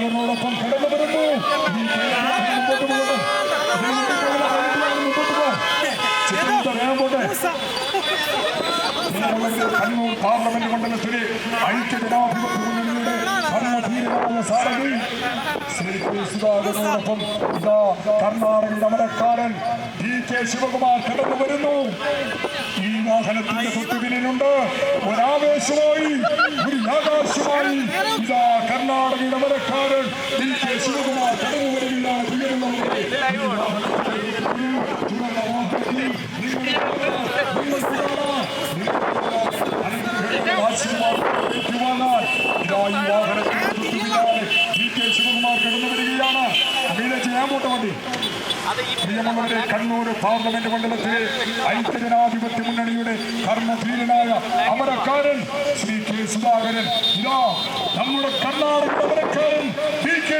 സുധാകരനോടൊപ്പം കടന്നു വരുന്നു. കണ്ണൂർ പാർലമെന്റ് മണ്ഡലത്തിലെ ഐക്യജനാധിപത്യ മുന്നണിയുടെ ഭരണധീരനായ സാരഥി ശ്രീ കെ സുധാകരനോടൊപ്പം ഇതാ കർണാടക അമരക്കാരൻ ഡി കെ ശിവകുമാർ കടന്നു വരുന്നു ഈ വാഹനത്തിന്റെ തൊട്ടുപിന്നിലുണ്ട് ഒരാവേശമായി ഒരു ആകാശമായി ഇതാ കർണാടക കെ ശിവകുമാർ കടന്നു നിങ്ങൾ പ്രിയമുള്ളവരെ കണ്ണൂർ പാർലമെന്റ് മണ്ഡലത്തിലെ ഐക്യജനാധിപത്യ മുന്നണിയുടെ കർമ്മധീരനായ അമരക്കാരൻ ശ്രീ കെ സുധാകരൻ. ഇതാ നമ്മുടെ കർണാടക അമരക്കാരൻ.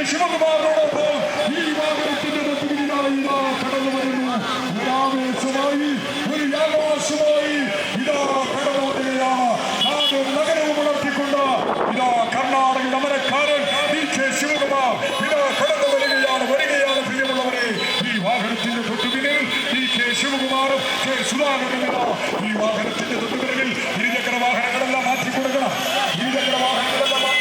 പി കെ ശിവകുമാറിനോടൊപ്പം ഈ വാഹനത്തിന്റെ തൊട്ടുപിന്നിലായി ഇതാ കടന്നു വരുന്നു ഒരാവേശമായി ഒരു യാഗവാസമായി ഇതാ കടന്നു വരികയാണ് നാട് നഗരവും ഉണർത്തിക്കൊണ്ട് ഇതാ കർണാടകയുടെ അമരക്കാരൻ ഡി കെ ശിവകുമാർ ഇതാ കടന്നു വരികയാണ് വരികയാണ് പ്രിയമുള്ളവരെ ഈ വാഹനത്തിന്റെ തൊട്ടുപിന്നിൽ ഡി കെ ശിവകുമാറും കെ സുധാകരനും ഈ വാഹനത്തിന്റെ തൊട്ടുപിന്നിൽ ഇരുചക്ര വാഹനങ്ങളെല്ലാം മാറ്റി കൊടുക്കണം ഇരുചക്ര വാഹനങ്ങളെല്ലാം മാറ്റി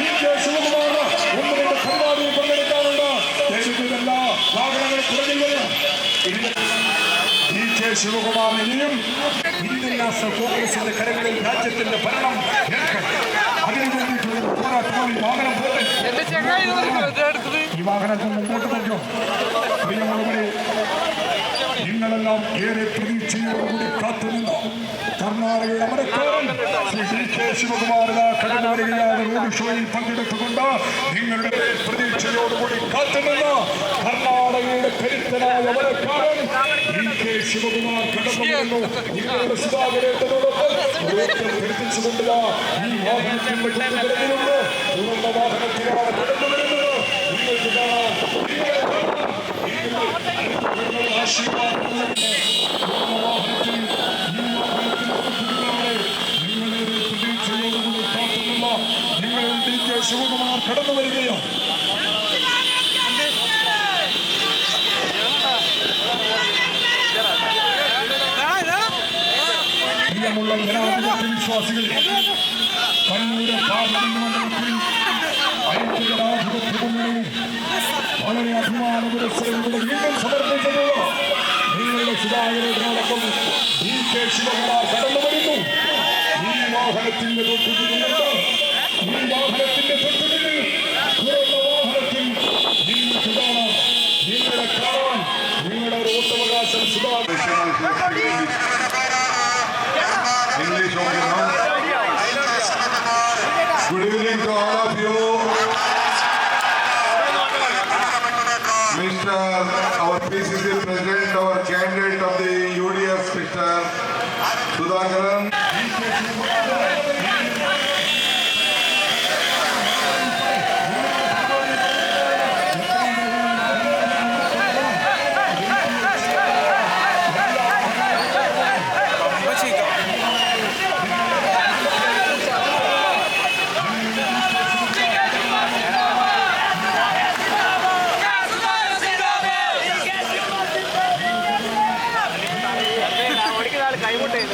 ഡി കെ ശിവകുമാറിന് ഒന്ന് രണ്ട് പരിപാടിയിൽ പങ്കെടുക്കാറുണ്ട് ദയവിട്ടുള്ള വാഹനങ്ങൾ പുറകിൽ വരും കെ ഇന്ത്യൻ നാഷണൽ കോൺഗ്രസിന്റെ കരങ്ങളിൽ രാജ്യത്തിന്റെ ഭരണം അതിനു വേണ്ടിയിട്ടുള്ള പോരാട്ടമാണ് ഈ വാഹനം ഈ വാഹനത്തിൽ മുമ്പോട്ട് നോക്കൂ പ്രിയമുള്ളവരെ നിങ്ങളെല്ലാം ഏറെ പ്രതീക്ഷയോടുകൂടി കാത്തുനിന്നു കർണാടകയുടെ അമരക്കാരൻ ശ്രീ ഡി കെ ശിവകുമാറിന് കടന്നു വരികയാണ് റോഡ് ഷോയിൽ പങ്കെടുത്തുകൊണ്ട് നിങ്ങളുടെ പ്രതീക്ഷയോടുകൂടി കാത്തുനിന്നു കർണാടകയുടെ കരുത്തനായ അമരക്കാരൻ ശിവകുമാർ കടന്നു നിങ്ങളുടെ സുധാകരേട്ടനോടൊപ്പം ധരിപ്പിച്ചുകൊണ്ട് ഈ കിടന്നിരുന്നു തുറന്ന വാഹനത്തിലാണ് കടന്നു വരുന്നത്. നിങ്ങൾക്ക് കാണാം. നിങ്ങൾക്ക് പ്രിയമുള്ള ജനാധിപത്യ വിശ്വാസികൾ കണ്ണൂര് പാർലമെന്റ് മണ്ഡലത്തിൽ ഐക്യജനാധിപത്യ മുന്നണി വളരെ അഭിമാന പുരസ്സരങ്ങളുടെ വീണ്ടും സമർപ്പിച്ചത് നിങ്ങളുടെ സുധാകരനോടൊപ്പം ഡി കെ ശിവകുമാർ കടന്നു ഈ വാഹനത്തിന്റെ Good evening to all of you. Mr. Our PCC President,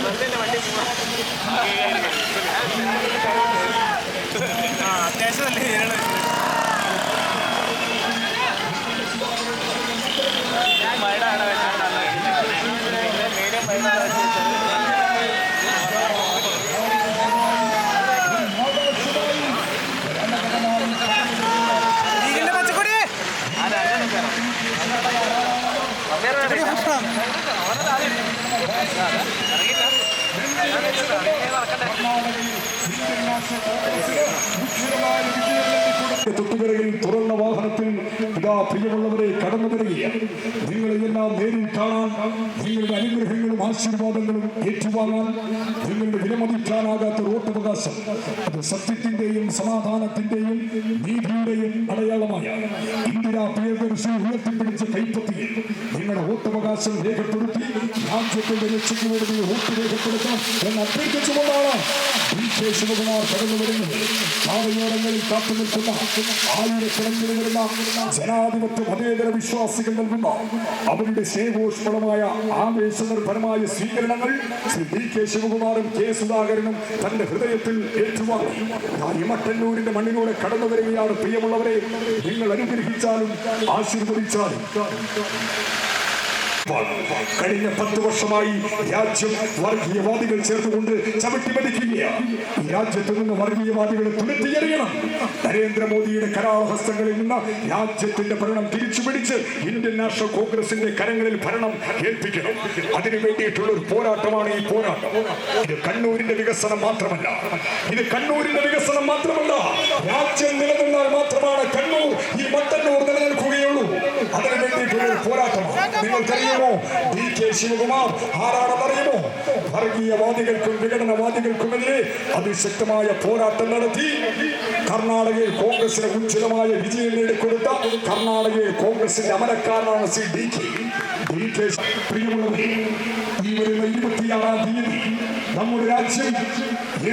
കൈമുട്ടേ വെറുതെ തൊട്ടുപിറകിൽ തുറന്ന വാഹനത്തിൽ ഇതാ പ്രിയമുള്ളവരെ കടന്നു വരികയാണ്. നിങ്ങളെയെല്ലാം നേരിൽ കാണാൻ നിങ്ങളുടെ അനുഗ്രഹങ്ങളും ആശീർവാദങ്ങളും ഏറ്റുവാങ്ങാൻ നിങ്ങളുടെ വിലമതിക്കാനാകാത്ത വോട്ടവകാശം അത് സത്യത്തിന്റെയും സമാധാനത്തിന്റെയും നീതിയുടെയും അടയാളമായ ഇന്ദിരാ പ്രിയദർശി ഉയർത്തിപ്പിടിച്ച കൈപ്പത്തിയിൽ നിങ്ങളുടെ വോട്ടവകാശം രേഖപ്പെടുത്തി രാജ്യത്തിന്റെ രക്ഷയ്ക്ക് വേണ്ടി വോട്ട് രേഖപ്പെടുത്തണം എന്ന് അഭ്യർത്ഥിച്ചുകൊണ്ടാണ് ബി കെ ശിവകുമാർ കടന്നു വരുന്നത്. കാവയോരങ്ങളിൽ കാത്തു നിൽക്കുന്ന ആയിരക്കണക്കിന് വരുന്ന ജനാധിപത്യ മതേതര വിശ്വാസികൾ നൽകുന്ന അവരുടെ സ്നേഹോഷ്മളമായ ആവേശനിർഭരമായ സ്വീകരണങ്ങൾ ശ്രീ ഡി കെ ശിവകുമാറും കെ സുധാകരനും തന്റെ ഹൃദയത്തിൽ ഏറ്റുവാങ്ങി. ഞാൻ ഇമട്ടന്നൂരിന്റെ മണ്ണിലൂടെ കടന്നു വരികയാണ്. പ്രിയമുള്ളവരെ നിങ്ങൾ അനുഗ്രഹിച്ചാലും ആശീർവദിച്ചാലും. കഴിഞ്ഞ പത്ത് വർഷമായി രാജ്യം വർഗീയവാദികൾ ചേർത്തുകൊണ്ട് ചവിട്ടിമതിക്കുകയാണ് ഈ രാജ്യത്ത് നിന്ന് വർഗീയവാദികളെ തുരത്തിയെറിയണം നരേന്ദ്രമോദിയുടെ കരാളഹസ്തങ്ങളിൽ നിന്ന് രാജ്യത്തിന്റെ ഭരണം തിരിച്ചു പിടിച്ച് ഇന്ത്യൻ നാഷണൽ കോൺഗ്രസിന്റെ കരങ്ങളിൽ ഭരണം ഏൽപ്പിക്കണം. അതിനു വേണ്ടിയിട്ടുള്ള ഒരു പോരാട്ടമാണ് ഈ പോരാട്ടം. ഇത് കണ്ണൂരിന്റെ വികസനം മാത്രമല്ല. ഇത് കണ്ണൂരിന്റെ വികസനം മാത്രമല്ല. രാജ്യം നിലനിന്നാൽ മാത്രമാണ് കണ്ണൂർ ഈ മട്ടന്നൂർ ഒരു പോരാട്ടമാണ് നിങ്ങൾക്കറിയുമോ ഡി കെ ശിവകുമാർ ആരാണെന്നറിയുമോ വർഗീയവാദികൾക്കും വിഘടനവാദികൾക്കുമെതിരെ അതിശക്തമായ പോരാട്ടം നടത്തി കർണാടകയിൽ കോൺഗ്രസിന് ഉജ്ജ്വലമായ വിജയം നേടിക്കൊടുത്ത കർണാടകയിൽ കോൺഗ്രസിന്റെ അമരക്കാരനാണ് C D K. D K പ്രിയമുള്ളവരെ ഈ വരുന്ന ഇരുപത്തിയാറാം തീയതി നമ്മുടെ രാജ്യം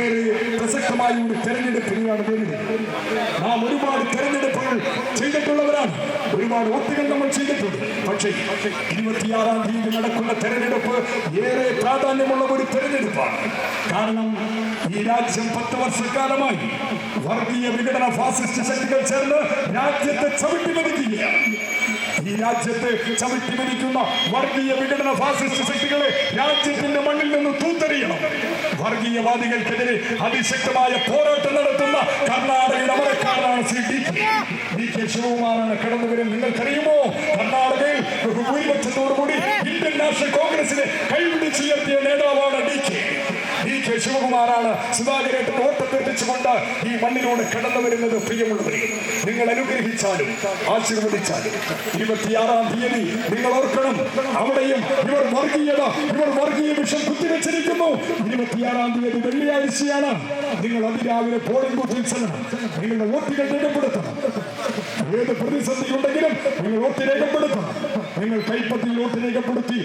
ഏറെ പ്രസക്തമായ ഒരു തെരഞ്ഞെടുപ്പിനെയാണ് നാം ഒരുപാട് തെരഞ്ഞെടുപ്പുകൾ ചെയ്തിട്ടുള്ളവരാണ്. ഒരുപാട് ഒത്തുകൾ നമ്മൾ ചെയ്തിട്ടുണ്ട്. പക്ഷേ ഇരുപത്തിയാറാം തീയതി നടക്കുന്ന തെരഞ്ഞെടുപ്പ് ഏറെ പ്രാധാന്യമുള്ള ഒരു തെരഞ്ഞെടുപ്പാണ്. കാരണം ഈ രാജ്യം പത്ത് വർഷക്കാലമായി വർഗീയ വിഘടന ഫാസിസ്റ്റ് ശക്തികൾ ചേർന്ന് രാജ്യത്തെ ചവിട്ടിമതിക്കുകയാണ് ഈ രാജ്യത്തെ ചവിട്ടിമതിക്കുന്ന വർഗീയ വിഘടന ഫാസിസ്റ്റ് ശക്തികളെ രാജ്യത്തിന്റെ മണ്ണിൽ നിന്ന് തൂത്തെറിയണം. വർഗീയവാദികൾക്കെതിരെ അതിശക്തമായ പോരാട്ടം നടത്തുന്ന കർണാടകയുടെ അമരക്കാരനാണ് ശ്രീ ഡി ഡി കെ ശിവകുമാറാണ്. കടന്നു വരും. നിങ്ങൾക്കറിയുമോ? കർണാടകയിൽ ഭൂരിപക്ഷത്തോടുകൂടി ഇന്ത്യൻ നാഷണൽ കോൺഗ്രസിനെ കൈപിടിച്ചുയർത്തിയ നേതാവാണ് ഡി കെ. ഡി കെ ശിവകുമാറാണ് സുധാകരേട്ട് ഓട്ടത്തെത്തിച്ചുകൊണ്ട് ഈ മണ്ണിലൂടെ കടന്നു വരുന്നത് പ്രിയമുള്ളവരെ. നിങ്ങൾ അനുഗ്രഹിച്ചാലും ആശീർവദിച്ചാലും ഇരുപത്തിയാറാം തീയതി നിങ്ങൾ ഓർക്കണം അവിടെയും ഇവർ വർഗീയത ഇവർ വർഗീയ വിഷം കുത്തിവെച്ചിരിക്കുന്നു. ഇരുപത്തിയാറാം തീയതി വെള്ളിയാഴ്ചയാണ്. നിങ്ങൾ അതിരാവിലെ പോളിംഗ് ബൂത്തിൽ ചെല്ലണം. നിങ്ങളുടെ വോട്ടുകൾ രേഖപ്പെടുത്തണം ഏത് പ്രതിസന്ധി ഉണ്ടെങ്കിലും നിങ്ങൾ വോട്ട് രേഖപ്പെടുത്തണം നിങ്ങൾ കൈപ്പത്തിയിൽ വോട്ട് രേഖപ്പെടുത്തി